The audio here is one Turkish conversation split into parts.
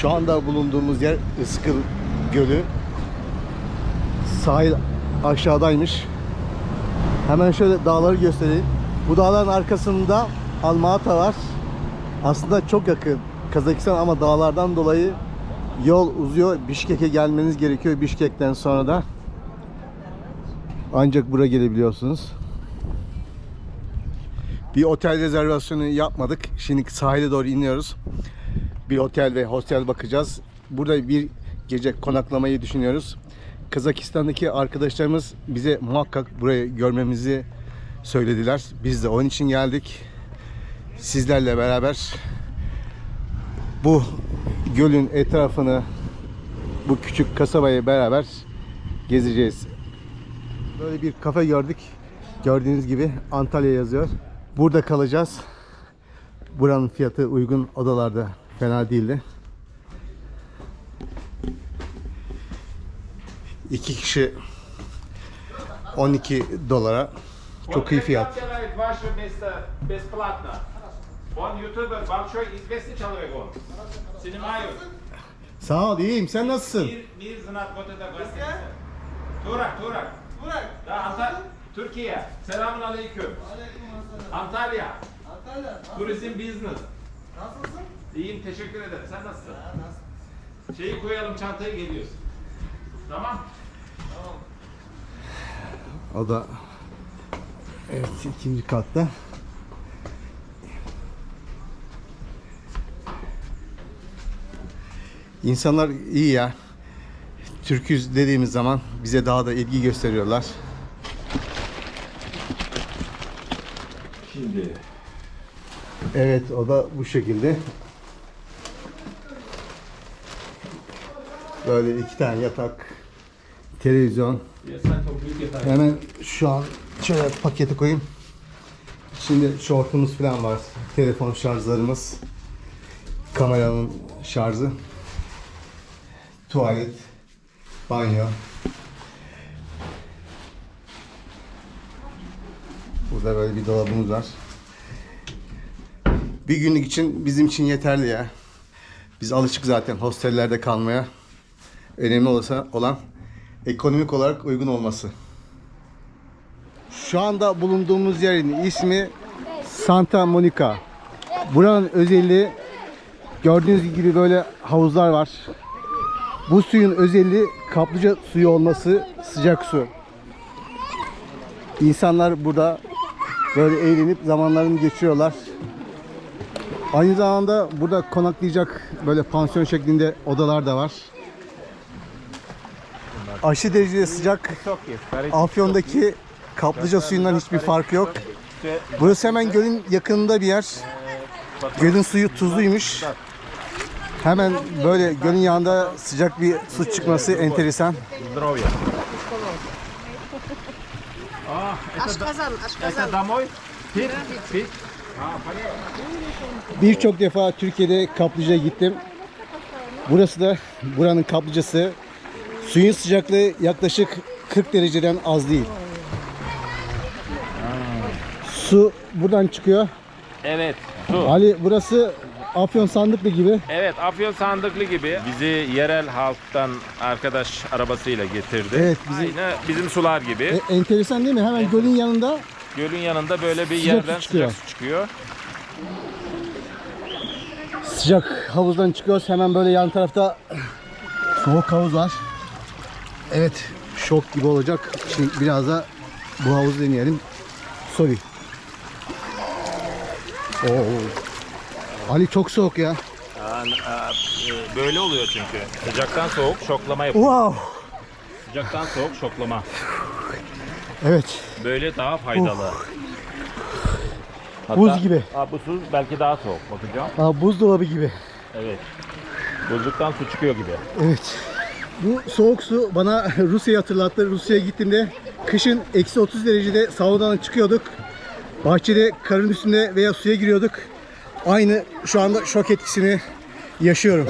Şu anda bulunduğumuz yer Iskıl Gölü. Sahil aşağıdaymış. Hemen şöyle dağları göstereyim. Bu dağların arkasında Almaata var. Aslında çok yakın Kazakistan ama dağlardan dolayı yol uzuyor. Bişkek'e gelmeniz gerekiyor. Bişkek'ten sonra da ancak buraya gelebiliyorsunuz. Bir otel rezervasyonu yapmadık. Şimdi sahile doğru iniyoruz. Bir otel ve hostel bakacağız. Burada bir gece konaklamayı düşünüyoruz. Kazakistan'daki arkadaşlarımız bize muhakkak burayı görmemizi söylediler. Biz de onun için geldik. Sizlerle beraber bu gölün etrafını bu küçük kasabayı beraber gezeceğiz. Böyle bir kafe gördük. Gördüğünüz gibi Antalya yazıyor. Burada kalacağız. Buranın fiyatı uygun odalarda fena değildi. İki kişi 12 dolara. Çok iyi fiyat. делает ваше место бесплатно. Он ютубер, большой известный человек он. Снимают. Sağ ol, iyiyim. Sen nasılsın? Мир, мир знает вот это гостиница. Турак, Турак. Burak. Да, Anta- Türkiye. Selamun aleyküm. Antalya. Antalya. Turizm business. Nasılsın? İyiyim, teşekkür ederim. Sen nasılsın? Ha, nasıl? Şeyi koyalım, çantayı geliyoruz. Tamam. O da evet ikinci katta. İnsanlar iyi ya. Türküz dediğimiz zaman bize daha da ilgi gösteriyorlar. Şimdi. Evet o da bu şekilde. Böyle iki tane yatak, televizyon. Hemen şu an şöyle paketi koyayım. Şimdi şortumuz falan var. Telefon şarjlarımız. Kameranın şarjı. Tuvalet. Banyo. Burada böyle bir dolabımız var. Bir günlük için bizim için yeterli ya. Biz alışık zaten hostellerde kalmaya. Önemli olsa olan ekonomik olarak uygun olması. Şu anda bulunduğumuz yerin ismi Santa Monica. Buranın özelliği gördüğünüz gibi böyle havuzlar var. Bu suyun özelliği kaplıca suyu olması, sıcak su. İnsanlar burada böyle eğlenip zamanlarını geçiriyorlar. Aynı zamanda burada konaklayacak böyle pansiyon şeklinde odalar da var aşı derecede sıcak Afyon'daki kaplıca suyundan hiçbir farkı yok. Burası hemen gölün yakınında bir yer. Gölün suyu tuzluymuş. Hemen böyle gölün yanında sıcak bir su çıkması enteresan. Birçok defa Türkiye'de kaplıcaya gittim. Burası da buranın kaplıcası. Suyun sıcaklığı yaklaşık 40 dereceden az değil. Su buradan çıkıyor. Evet, su. Ali burası Afyon Sandıklı gibi. Evet, Afyon Sandıklı gibi bizi yerel halktan arkadaş arabasıyla getirdi. Evet, bizim- Aynı bizim sular gibi. E, enteresan değil mi? Hemen gölün yanında Gölün yanında böyle bir Sıcak su yerden çıkıyor. sıcak su çıkıyor. sıcak havuzdan çıkıyoruz. Hemen böyle yan tarafta soğuk havuz var. Evet, şok gibi olacak. Şimdi biraz da bu havuzu deneyelim. Sorry. Oo. Ali çok soğuk ya. e, Böyle oluyor çünkü. Sıcaktan soğuk şoklama yapıyor. Wow. Sıcaktan soğuk şoklama. Evet. Böyle daha faydalı. Hatta- Buz gibi. Aa, bu su belki daha soğuk. Bakacağım. Aa, buzdolabı gibi. Evet. Buzluktan su çıkıyor gibi. Evet. Bu soğuk su bana Rusya'yı hatırlattı. Rusya'ya gittiğimde kışın eksi 30 derecede saunadan çıkıyorduk. Bahçede karın üstünde veya suya giriyorduk. Aynı şu anda şok etkisini yaşıyorum.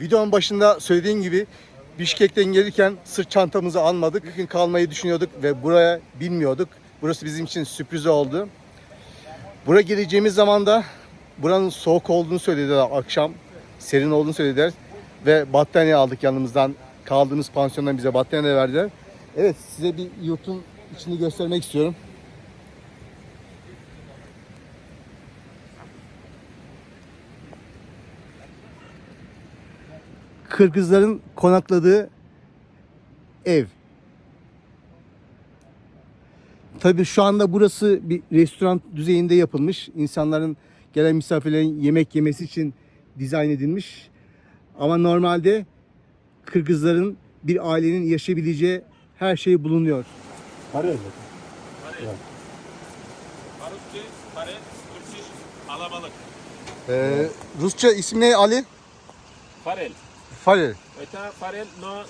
Videonun başında söylediğim gibi Bişkek'ten gelirken sırt çantamızı almadık. Bir gün kalmayı düşünüyorduk ve buraya bilmiyorduk. Burası bizim için sürpriz oldu. Buraya geleceğimiz zaman da buranın soğuk olduğunu söylediler akşam. Serin olduğunu söylediler. Ve battaniye aldık yanımızdan. Kaldığımız pansiyondan bize battaniye verdiler. Evet size bir yurtun içini göstermek istiyorum. Kırgızların konakladığı ev. Tabii şu anda burası bir restoran düzeyinde yapılmış. İnsanların gelen misafirlerin yemek yemesi için dizayn edilmiş. Ama normalde Kırgızların bir ailenin yaşayabileceği her şey bulunuyor. Barutki, kare, Türkçe, alabalık. Ee, Rusça ismi ne Ali? Farel. Farel. Öte farel no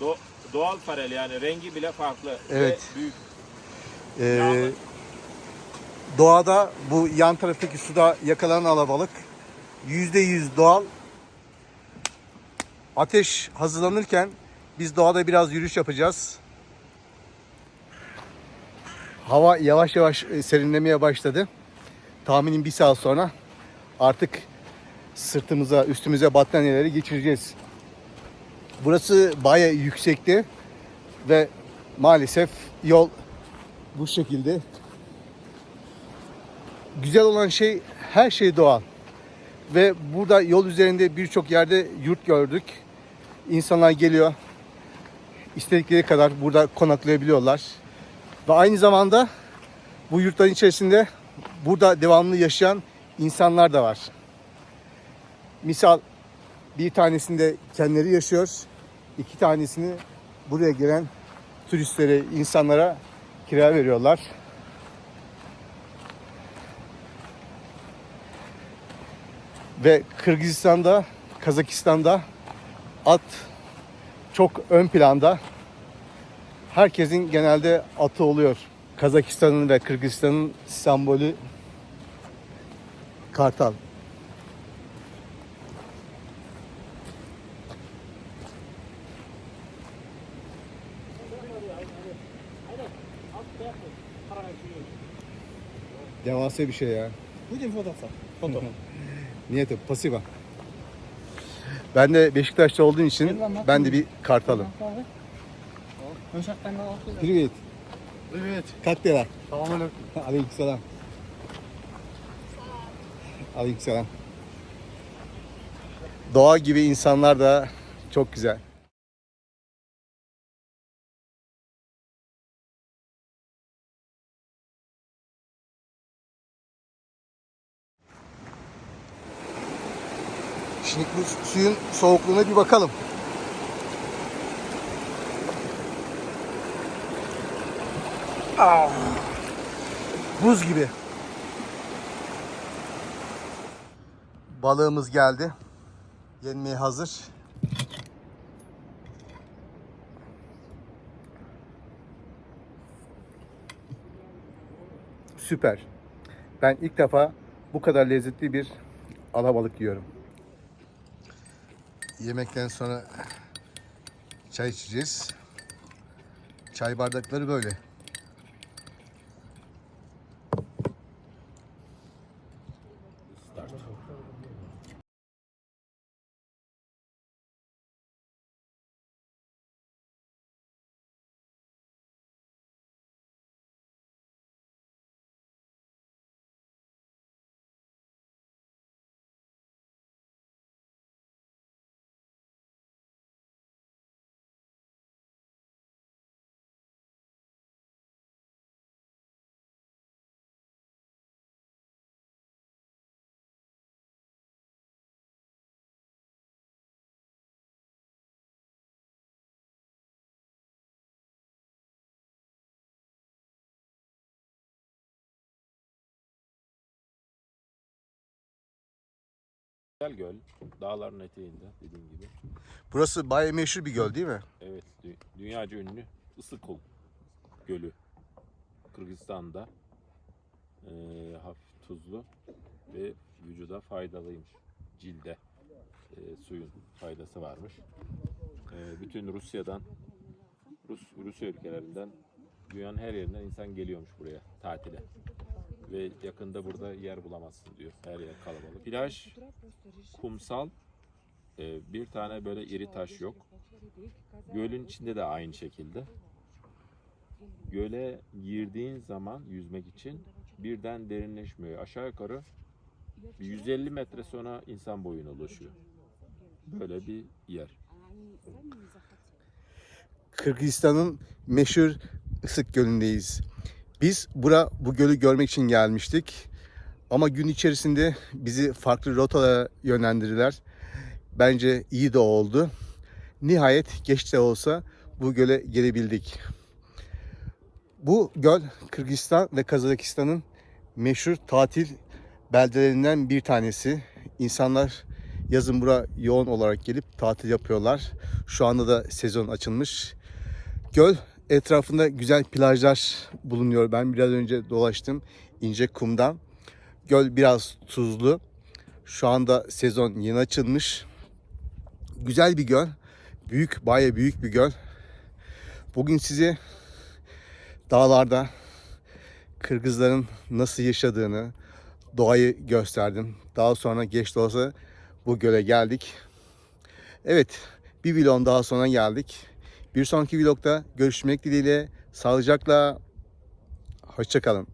do, doğal farel yani rengi bile farklı. Evet. Ve büyük. Ee, doğada bu yan taraftaki suda yakalanan alabalık %100 doğal. Ateş hazırlanırken biz doğada biraz yürüyüş yapacağız. Hava yavaş yavaş e, serinlemeye başladı. Tahminim bir saat sonra artık sırtımıza, üstümüze battaniyeleri geçireceğiz. Burası bayağı yüksekti ve maalesef yol bu şekilde. Güzel olan şey her şey doğal. Ve burada yol üzerinde birçok yerde yurt gördük. İnsanlar geliyor. istedikleri kadar burada konaklayabiliyorlar. Ve aynı zamanda bu yurtların içerisinde burada devamlı yaşayan insanlar da var. Misal bir tanesinde kendileri yaşıyor. iki tanesini buraya gelen turistlere, insanlara kira veriyorlar. Ve Kırgızistan'da, Kazakistan'da at çok ön planda. Herkesin genelde atı oluyor. Kazakistan'ın ve Kırgızistan'ın sembolü kartal. Devasa bir şey ya. Будем фототься? Фото. Niyeti pasiva. Ben de Beşiktaş'ta olduğum için ben de bir kartalım. Привет. Привет. Как dela? Selamünaleyküm. Aleykümselam. Aleykümselam. Doğa gibi insanlar da çok güzel. Şimdi bu suyun soğukluğuna bir bakalım. Buz gibi. Balığımız geldi. Yenmeye hazır. Süper. Ben ilk defa bu kadar lezzetli bir alabalık yiyorum. Yemekten sonra çay içeceğiz. Çay bardakları böyle. Güzel göl. Dağların eteğinde dediğim gibi. Burası bayağı meşhur bir göl değil mi? Evet. dü- Dünyaca ünlü Isıkul Gölü. Kırgızistan'da. Ee, hafif tuzlu ve vücuda faydalıymış. Cilde. e, suyun faydası varmış. E, bütün Rusya'dan, Rus, Rusya ülkelerinden dünyanın her yerinden insan geliyormuş buraya tatile. Ve yakında burada yer bulamazsın diyor. Her yer kalabalık. Plaj kumsal, e, bir tane böyle iri taş yok. Gölün içinde de aynı şekilde. Göle girdiğin zaman yüzmek için birden derinleşmiyor. Aşağı yukarı 150 metre sonra insan boyuna ulaşıyor. Böyle bir yer. Kırgızistan'ın meşhur Isık Gölü'ndeyiz. Biz bura bu gölü görmek için gelmiştik. Ama gün içerisinde bizi farklı rotalara yönlendirdiler. Bence iyi de oldu. Nihayet geç de olsa bu göle gelebildik. Bu göl Kırgızistan ve Kazakistan'ın meşhur tatil beldelerinden bir tanesi. İnsanlar yazın bura yoğun olarak gelip tatil yapıyorlar. Şu anda da sezon açılmış. Göl etrafında güzel plajlar bulunuyor. Ben biraz önce dolaştım ince kumdan. Göl biraz tuzlu. Şu anda sezon yeni açılmış. Güzel bir göl. Büyük, baya büyük bir göl. Bugün size dağlarda Kırgızların nasıl yaşadığını, doğayı gösterdim. Daha sonra geç de olsa bu göle geldik. Evet, bir vlogun daha sonra geldik. Bir sonraki vlogda görüşmek dileğiyle. Sağlıcakla. Hoşçakalın.